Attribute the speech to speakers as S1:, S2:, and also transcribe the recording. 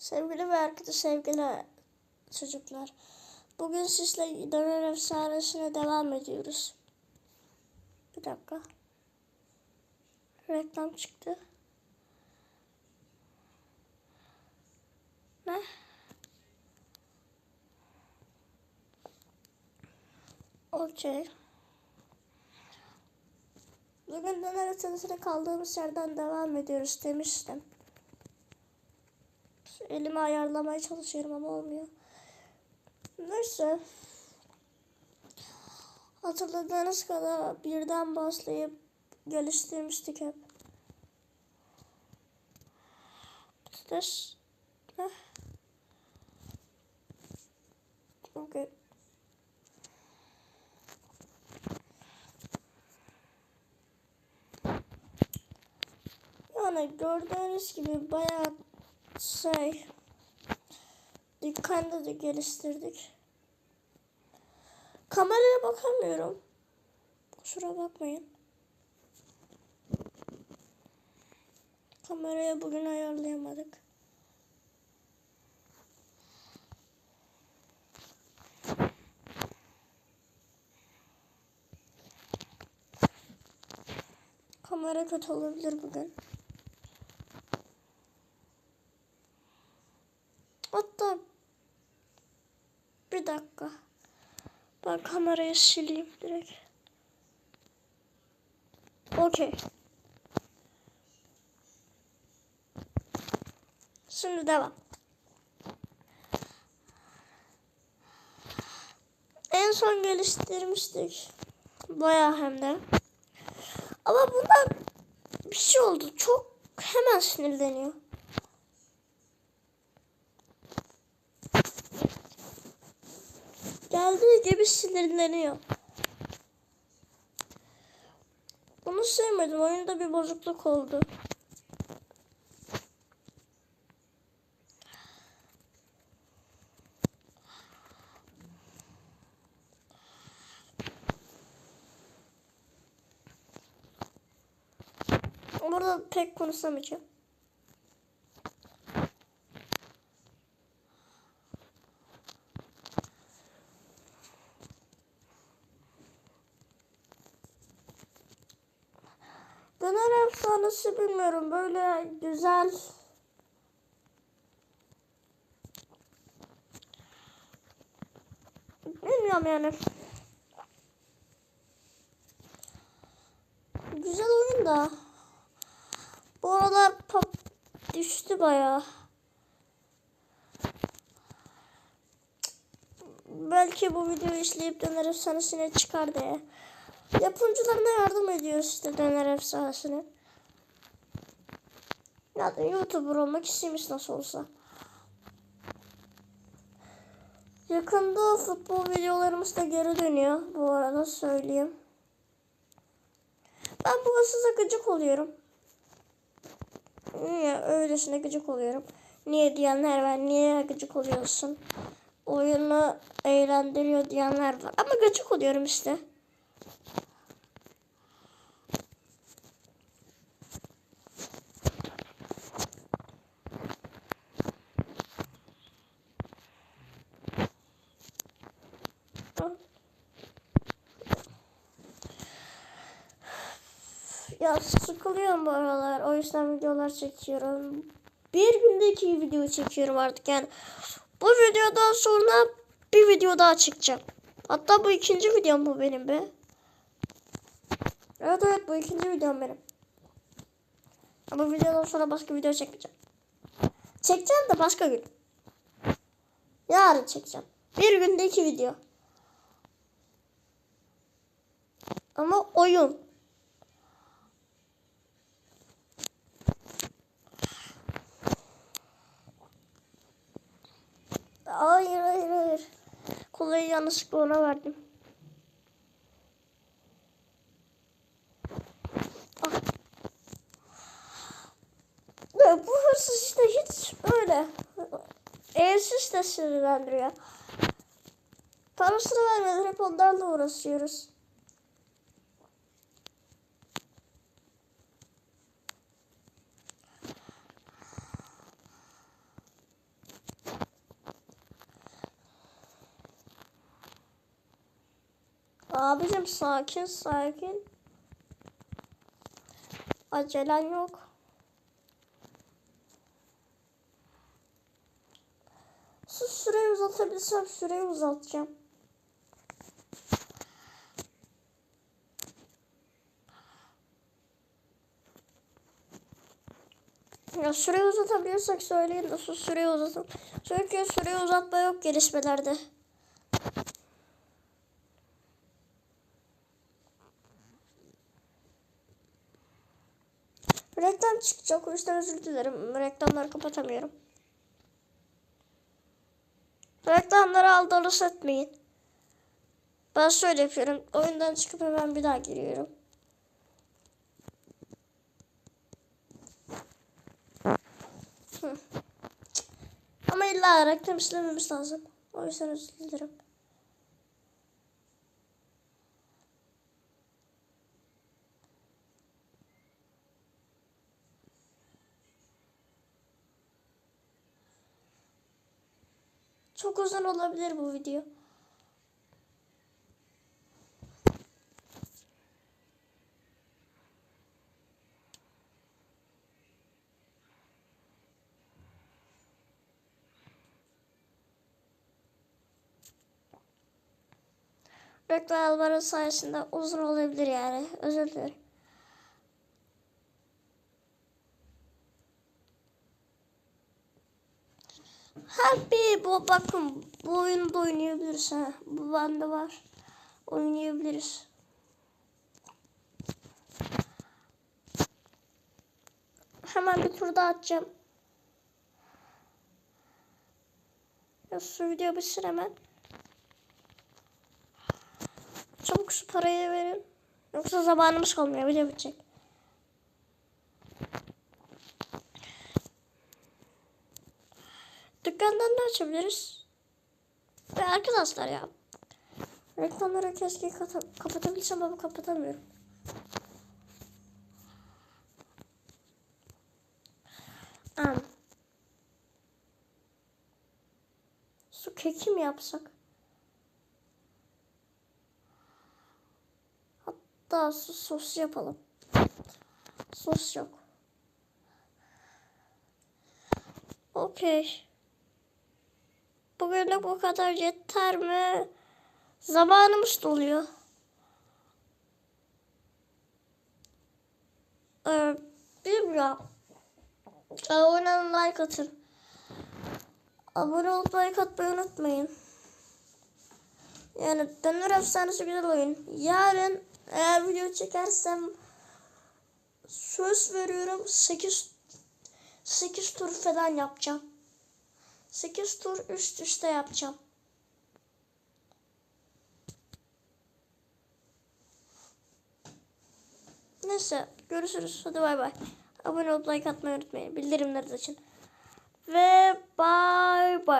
S1: Sevgili ve arkadaş sevgili çocuklar. Bugün sizle döner efsanesine devam ediyoruz. Bir dakika. Reklam çıktı. Ne? Okey. Bugün döner efsanesine kaldığımız yerden devam ediyoruz demiştim. Elimi ayarlamaya çalışıyorum ama olmuyor. Neyse. Hatırladığınız kadar birden başlayıp geliştirmiştik hep. Heh. Okay. Yani gördüğünüz gibi bayağı şey dükkanda da geliştirdik. Kameraya bakamıyorum. Kusura bakmayın. Kameraya bugün ayarlayamadık. Kamera kötü olabilir bugün. Hatta bir dakika. Ben kamerayı sileyim direkt. Okey. Şimdi devam. En son geliştirmiştik. Bayağı hem de. Ama bunda bir şey oldu. Çok hemen sinirleniyor. Geldiği gibi sinirleniyor. Bunu sevmedim. Oyunda bir bozukluk oldu. Burada pek konuşamayacağım. Döner efsanesi bilmiyorum. Böyle güzel Bilmiyorum yani. Güzel oyun da. Bu aralar pop düştü bayağı. Belki bu videoyu izleyip döner efsanesine çıkar diye. Yapımcılarına yardım ediyoruz işte döner efsanesine. Ya da YouTuber olmak istemiş nasıl olsa. Yakında futbol videolarımız da geri dönüyor. Bu arada söyleyeyim. Ben bu hırsıza gıcık oluyorum. Niye öylesine gıcık oluyorum. Niye diyenler var. Niye gıcık oluyorsun? Oyunu eğlendiriyor diyenler var. Ama gıcık oluyorum işte. Ya sıkılıyorum bu aralar. O yüzden videolar çekiyorum. Bir günde iki video çekiyorum artık yani. Bu videodan sonra bir video daha çekeceğim. Hatta bu ikinci videom bu benim be. Evet evet bu ikinci videom benim. Ama videodan sonra başka video çekmeyeceğim. Çekeceğim de başka gün. Yarın çekeceğim. Bir günde iki video. Ama oyun. Hayır hayır hayır. Kolayı yanlışlıkla ona verdim. Ah. Bu hırsız işte hiç öyle. Evsiz de sinirlendiriyor. Parasını vermeden hep onlarla uğraşıyoruz. Abicim sakin sakin. Acelen yok. Sus süreyi uzatabilsem süreyi uzatacağım. Ya süreyi uzatabiliyorsak söyleyin nasıl süreyi uzatın. Çünkü süreyi uzatma yok gelişmelerde. Reklam çıkacak o yüzden özür dilerim. Reklamları kapatamıyorum. Reklamları aldınız etmeyin. Ben şöyle yapıyorum. Oyundan çıkıp hemen bir daha giriyorum. Hı. Ama illa reklam istememiz lazım. O yüzden özür dilerim. Çok uzun olabilir bu video. Reklamların sayesinde uzun olabilir yani. Özür dilerim. Happy bu bakın bu oyunu da oynayabiliriz ha. Bu bende var. Oynayabiliriz. Hemen bir tur daha atacağım. Ya şu video bitsin hemen. Çabuk şu parayı verin. Yoksa zamanımız kalmıyor. Video bitecek. Dükkandan da açabiliriz. Ve arkadaşlar ya. Reklamları keşke kapatabilsem ama kapatamıyorum. Am. Su keki mi yapsak? Hatta su sos yapalım. Sos yok. Okey. Bugünlük bu kadar yeter mi? Zamanımız doluyor. Ee, bilmiyorum. Abone olun, like atın. Abone olup like atmayı unutmayın. Yani Döner Efsanesi güzel oyun. Yarın eğer video çekersem söz veriyorum 8 8 tur falan yapacağım. 8 tur üst üste yapacağım. Neyse görüşürüz. Hadi bay bay. Abone olup like atmayı unutmayın. Bildirimleri açın. Ve bay bay.